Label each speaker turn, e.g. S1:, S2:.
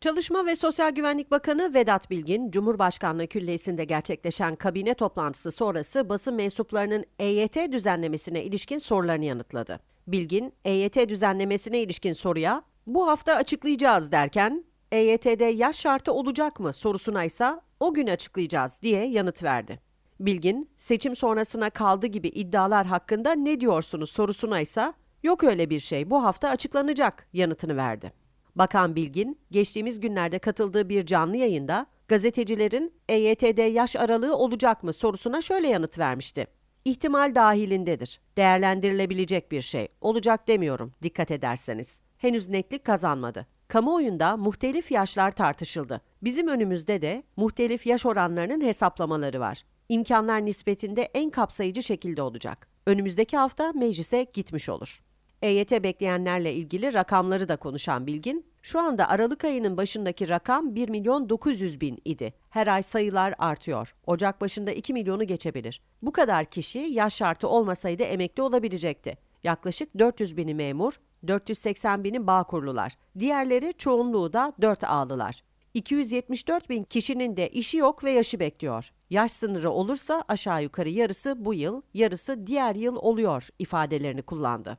S1: Çalışma ve Sosyal Güvenlik Bakanı Vedat Bilgin, Cumhurbaşkanlığı Külliyesi'nde gerçekleşen kabine toplantısı sonrası basın mensuplarının EYT düzenlemesine ilişkin sorularını yanıtladı. Bilgin, EYT düzenlemesine ilişkin soruya bu hafta açıklayacağız derken, EYT'de yaş şartı olacak mı sorusuna ise o gün açıklayacağız diye yanıt verdi. Bilgin, seçim sonrasına kaldı gibi iddialar hakkında ne diyorsunuz sorusuna ise yok öyle bir şey bu hafta açıklanacak yanıtını verdi. Bakan Bilgin, geçtiğimiz günlerde katıldığı bir canlı yayında gazetecilerin EYT'de yaş aralığı olacak mı sorusuna şöyle yanıt vermişti. İhtimal dahilindedir. Değerlendirilebilecek bir şey. Olacak demiyorum dikkat ederseniz. Henüz netlik kazanmadı. Kamuoyunda muhtelif yaşlar tartışıldı. Bizim önümüzde de muhtelif yaş oranlarının hesaplamaları var. İmkanlar nispetinde en kapsayıcı şekilde olacak. Önümüzdeki hafta meclise gitmiş olur. EYT bekleyenlerle ilgili rakamları da konuşan Bilgin, şu anda Aralık ayının başındaki rakam 1 milyon 900 bin idi. Her ay sayılar artıyor. Ocak başında 2 milyonu geçebilir. Bu kadar kişi yaş şartı olmasaydı emekli olabilecekti. Yaklaşık 400 bini memur, 480 bini bağkurlular. Diğerleri çoğunluğu da 4 A'lılar. 274 bin kişinin de işi yok ve yaşı bekliyor. Yaş sınırı olursa aşağı yukarı yarısı bu yıl, yarısı diğer yıl oluyor ifadelerini kullandı.